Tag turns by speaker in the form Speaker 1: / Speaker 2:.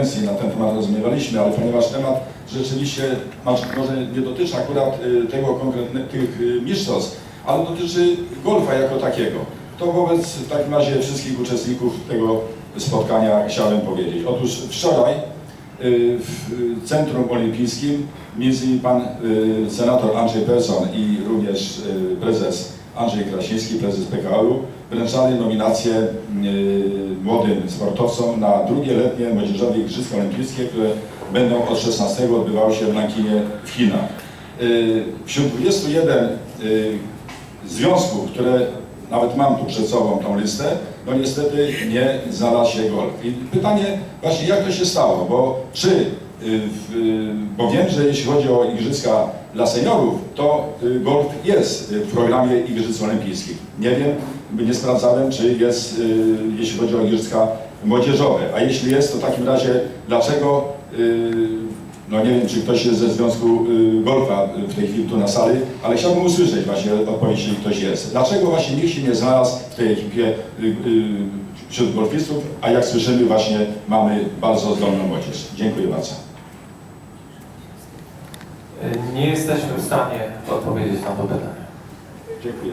Speaker 1: na ten temat rozumiewaliśmy, ale ponieważ temat rzeczywiście może nie dotyczy akurat y, tego konkretnych tych y, mistrzostw, ale dotyczy golfa jako takiego. To wobec w takim razie wszystkich uczestników tego spotkania chciałem powiedzieć. Otóż wczoraj w Centrum Olimpijskim między innymi pan y, senator Andrzej Persson i również y, prezes Andrzej Krasiński, prezes PKO-u, wręczali nominacje y, młodym sportowcom na drugie letnie młodzieżowe Igrzyska Olimpijskie, które będą od 16 odbywały się w Nankinie w Chinach. Y, Wśród 21 y, związków, które nawet mam tu przed sobą tą listę, no niestety nie znalazł się golf. I pytanie właśnie jak to się stało, bo czy, y, y, bo wiem, że jeśli chodzi o igrzyska dla seniorów, to y, golf jest w programie Igrzysk Olimpijskich. Nie wiem, nie sprawdzałem, czy jest, jeśli chodzi o igrzyska młodzieżowe. A jeśli jest, to w takim razie dlaczego no nie wiem, czy ktoś jest ze Związku y, Golfa y, w tej chwili tu na sali, ale chciałbym usłyszeć właśnie odpowiedź, jeśli ktoś jest. Dlaczego właśnie nikt się nie znalazł w tej ekipie y, wśród golfistów, a jak słyszymy właśnie mamy bardzo zdolną młodzież. Dziękuję bardzo.
Speaker 2: Nie jesteśmy w stanie odpowiedzieć na to pytanie.
Speaker 1: Dziękuję.